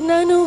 ನಾನು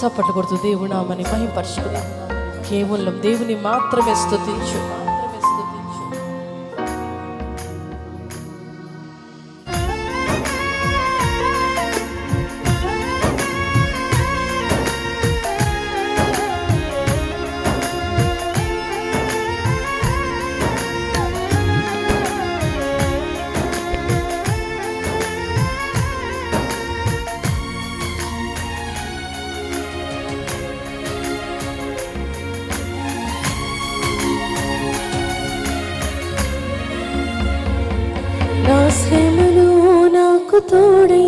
చప్పట్లు కొడుతూ దేవునామని మహింపరచుకుందాం కేవలం దేవుని మాత్రమే స్థుతించు నాకు తోడై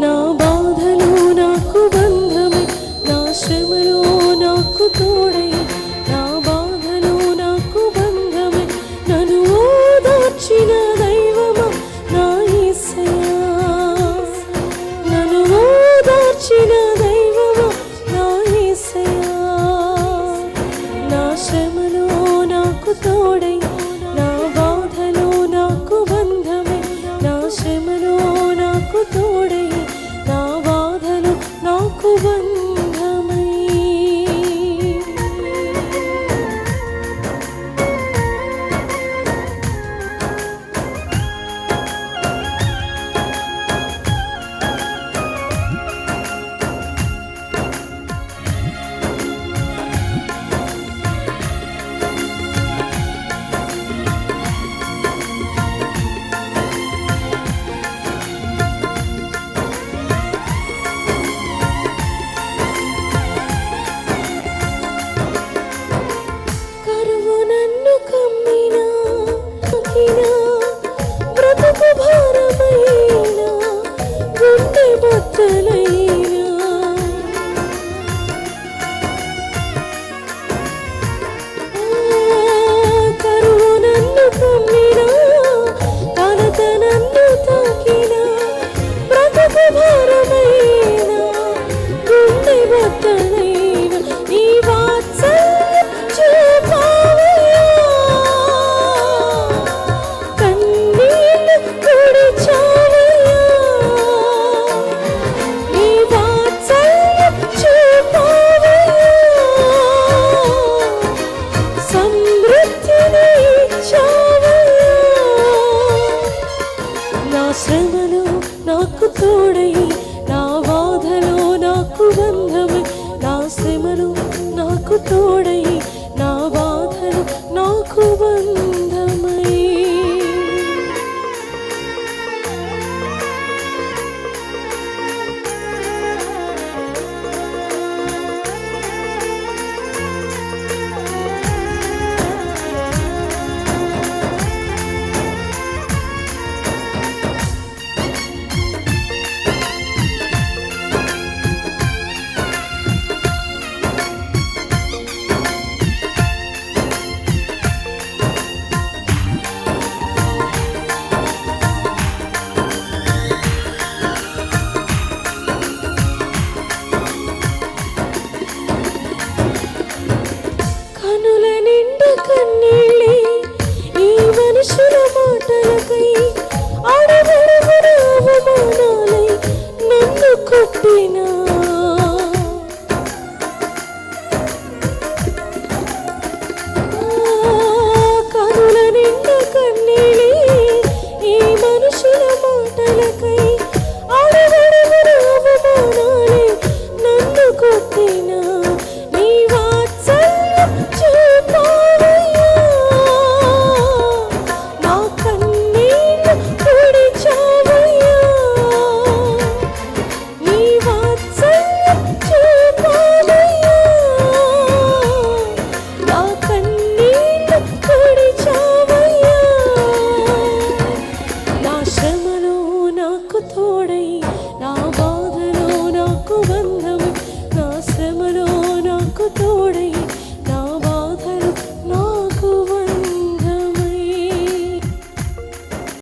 నా బాధలు నాకు బంధమై నా శ్రమలో నాకు తోడై నా